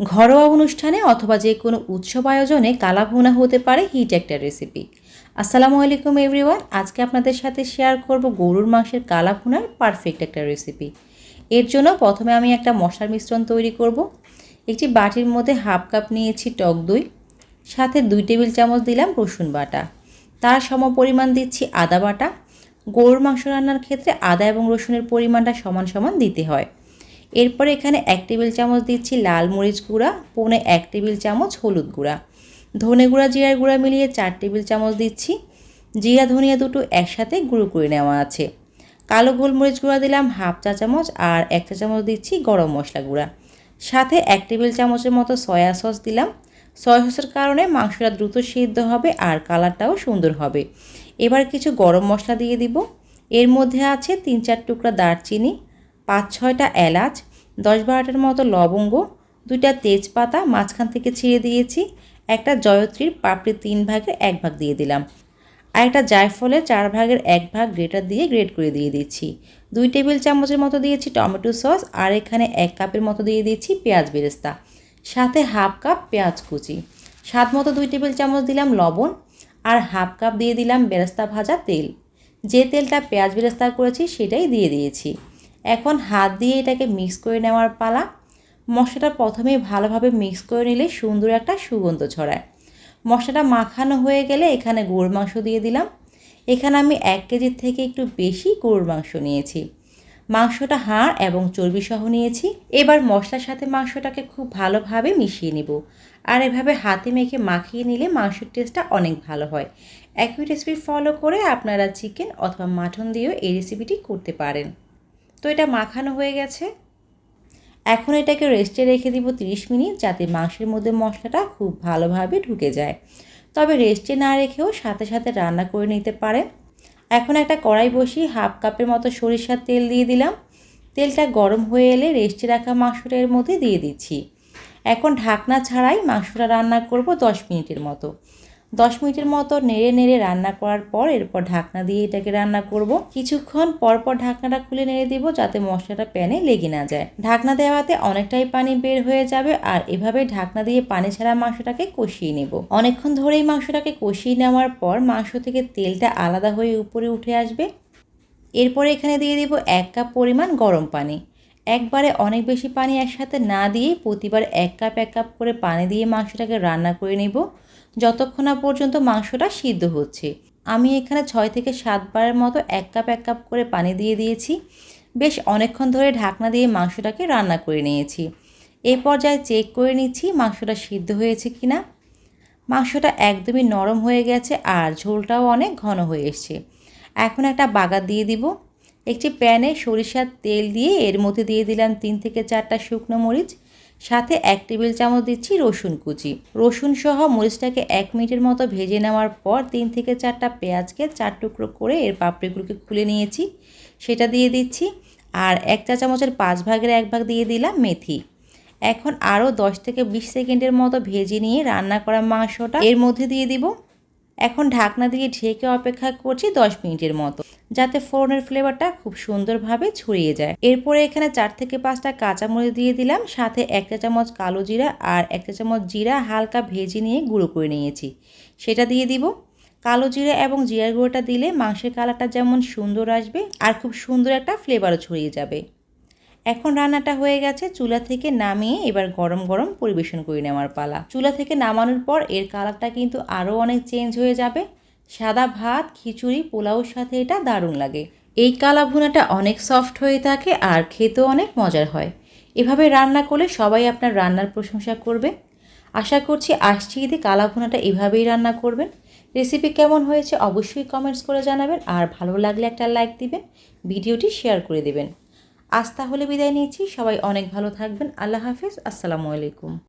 ঘরোয়া অনুষ্ঠানে অথবা যে কোনো উৎসব আয়োজনে কালা ভুনা হতে পারে হিট একটা রেসিপি আসসালামু আলাইকুম এভরিওয়ান আজকে আপনাদের সাথে শেয়ার করব গরুর মাংসের কালা ভুনার পারফেক্ট একটা রেসিপি এর জন্য প্রথমে আমি একটা মশলার মিশ্রণ তৈরি করব। একটি বাটির মধ্যে হাফ কাপ নিয়েছি টক দই, সাথে দুই টেবিল চামচ দিলাম রসুন বাটা। তার সম পরিমাণ দিচ্ছি আদা বাটা। গরুর মাংস রান্নার ক্ষেত্রে আদা এবং রসুনের পরিমাণটা সমান সমান দিতে হয়। এরপর এখানে এক টেবিল চামচ দিচ্ছি লাল মরিচ গুঁড়া, পৌনে এক টেবিল চামচ হলুদ গুঁড়া। ধনে গুঁড়া, জিরার গুঁড়া মিলিয়ে চার টেবিল চামচ দিচ্ছি। জিরা, ধনিয়া দুটো একসাথে গুঁড়ো করে নেওয়া আছে। কালো গোলমরিচ গুঁড়া দিলাম হাফ চা চামচ আর এক চা চামচ দিচ্ছি গরম মশলা গুঁড়া। সাথে এক টেবিল চামচের মতো সয়া সস দিলাম। সয়া সসের কারণে মাংসটা দ্রুত সিদ্ধ হবে আর কালারটাও সুন্দর হবে। এবার কিছু গরম মশলা দিয়ে দিব। এর মধ্যে আছে তিন চার টুকরা দারচিনি, পাঁচ ছয়টা এলাচ দশ বারোটার মতো লবঙ্গ, দুইটা তেজপাতা মাঝখান থেকে ছিঁড়ে দিয়েছি, একটা জয়ত্রীর পাপড়ি তিন ভাগের এক ভাগ দিয়ে দিলাম। আর একটা জায়ফলের চার ভাগের এক ভাগ গ্রেটার দিয়ে গ্রেট করে দিয়ে দিচ্ছি। দুই টেবিল চামচের মতো দিয়েছি টমেটো সস আর এখানে এক কাপের মতো দিয়ে দিচ্ছি পেঁয়াজ বেরেস্তা। সাথে হাফ কাপ পেঁয়াজ কুচি। স্বাদ মতো দুই টেবিল চামচ দিলাম লবণ আর হাফ কাপ দিয়ে দিলাম বেরেস্তা ভাজা তেল। যে তেলটা পেঁয়াজ বেরেস্তা করেছি সেটাই দিয়ে দিয়েছি। এখন হাত দিয়ে এটাকে মিক্স করে নেওয়ার পালা। মশলাটা প্রথমেই ভালোভাবে মিক্স করে নিলে সুন্দর একটা সুগন্ধ ছড়ায়। মশলাটা মাখানো হয়ে গেলে এখানে গরুর মাংস দিয়ে দিলাম। এখানে আমি এক কেজির থেকে একটু বেশি গরুর মাংস নিয়েছি। মাংসটা হাড় এবং চর্বি সহ নিয়েছি। এবার মশলার সাথে মাংসটাকে খুব ভালোভাবে মিশিয়ে নিব। আর এভাবে হাতে মেখে মাখিয়ে নিলে মাংসের টেস্টটা অনেক ভালো হয়। একই রেসিপি ফলো করে আপনারা চিকেন অথবা মাটন দিয়েও এই রেসিপিটি করতে পারেন। তো এটা মাখানো হয়ে গেছে। এখন এটাকে রেস্টে রেখে দিব 30 মিনিট যাতে মাংসের মধ্যে মশলাটা খুব ভালোভাবে ঢুকে যায়। তবে রেস্টে না রেখেও সাথে সাথে রান্না করে নিতে পারে এখন একটা কড়াই বসিয়ে হাফ কাপের মতো সরিষার তেল দিয়ে দিলাম। তেলটা গরম হয়ে এলে রেস্টে রাখা মাংসটা এর মধ্যে দিয়ে দিচ্ছি। এখন ঢাকনা ছাড়াই মাংসটা রান্না করব দশ মিনিটের মতো। দশ মিনিটের মতো নেড়ে নেড়ে রান্না করার পর এরপর ঢাকনা দিয়ে এটাকে রান্না করব। কিছুক্ষণ পর পর ঢাকনাটা খুলে নেড়ে দিব যাতে মশলাটা প্যানে লেগে না যায়। ঢাকনা দেওয়াতে অনেকটাই পানি বের হয়ে যাবে আর এভাবে ঢাকনা দিয়ে পানি ছাড়া মাংসটাকে কষিয়ে নেব। অনেকক্ষণ ধরেই মাংসটাকে কষিয়ে নেওয়ার পর মাংস থেকে তেলটা আলাদা হয়ে উপরে উঠে আসবে। এরপরে এখানে দিয়ে দিব এক কাপ পরিমাণ গরম পানি। একবারে অনেক বেশি পানি একসাথে না দিয়ে প্রতিবার এক কাপ এক কাপ করে পানি দিয়ে মাংসটাকে রান্না করে নেব। যতক্ষণ না পর্যন্ত মাংসটা সিদ্ধ হচ্ছে। আমি এখানে ছয় থেকে সাতবারের মতো এক কাপ এক কাপ করে পানি দিয়ে দিয়েছি। বেশ অনেকক্ষণ ধরে ঢাকনা দিয়ে মাংসটাকে রান্না করে নিয়েছি। এই পর্যায়ে চেক করে নিচ্ছি মাংসটা সিদ্ধ হয়েছে কি না মাংসটা একদমই নরম হয়ে গেছে আর ঝোলটাও অনেক ঘন হয়ে এসছে। এখন একটা বাগার দিয়ে দিব। একটি প্যানে সরিষার তেল দিয়ে এর মধ্যে দিয়ে দিলাম তিন থেকে চারটা শুকনো মরিচ, সাথে এক টেবিল চামচ দিচ্ছি রসুন কুচি। রসুন সহ মরিচটাকে এক মিনিটের মতো ভেজে নেওয়ার পর তিন থেকে চারটা পেঁয়াজকে চার টুকরো করে এর পাপড়িগুলোকে খুলে নিয়েছি। সেটা দিয়ে দিচ্ছি আর এক চা চামচের পাঁচ ভাগের এক ভাগ দিয়ে দিলাম মেথি। এখন আরও দশ থেকে বিশ সেকেন্ডের মতো ভেজে নিয়ে রান্না করা মাংসটা এর মধ্যে দিয়ে দিব। এখন ঢাকনা দিয়ে ঢেকে অপেক্ষা করছি দশ মিনিটের মতো। যাতে ফোড়নের ফ্লেভারটা খুব সুন্দরভাবে ছড়িয়ে যায়। এরপরে এখানে চার থেকে পাঁচটা কাঁচামরিচ দিয়ে দিলাম, সাথে একটা চামচ কালো জিরা আর একটা চামচ জিরা হালকা ভেজে নিয়ে গুঁড়ো করে নিয়েছি। সেটা দিয়ে দিব। কালো জিরা এবং জিরার গুঁড়োটা দিলে মাংসের কালারটা যেমন সুন্দর আসবে আর খুব সুন্দর একটা ফ্লেভারও ছড়িয়ে যাবে। এখন রান্নাটা হয়ে গেছে, চুলা থেকে নামিয়ে এবার গরম গরম পরিবেশন করে নেওয়ার পালা। চুলা থেকে নামানোর পর এর কালারটা কিন্তু আরও অনেক চেঞ্জ হয়ে যাবে। সাদা ভাত, খিচুড়ি, পোলাওর সাথে এটা দারুণ লাগে। এই কালা ভুনাটা অনেক সফট হয়ে থাকে আর খেতেও অনেক মজার হয়। এভাবে রান্না করলে সবাই আপনার রান্নার প্রশংসা করবে। আশা করছি আসছি ঈদে কালা ভুনাটা এভাবেই রান্না করবেন। রেসিপি কেমন হয়েছে অবশ্যই কমেন্টস করে জানাবেন আর ভালো লাগলে একটা লাইক দিবেন, ভিডিওটি শেয়ার করে দেবেন। আজ তাহলে বিদায় নিয়েছি সবাই অনেক ভালো থাকবেন, আল্লাহ হাফিজ, আসসালামু আলাইকুম।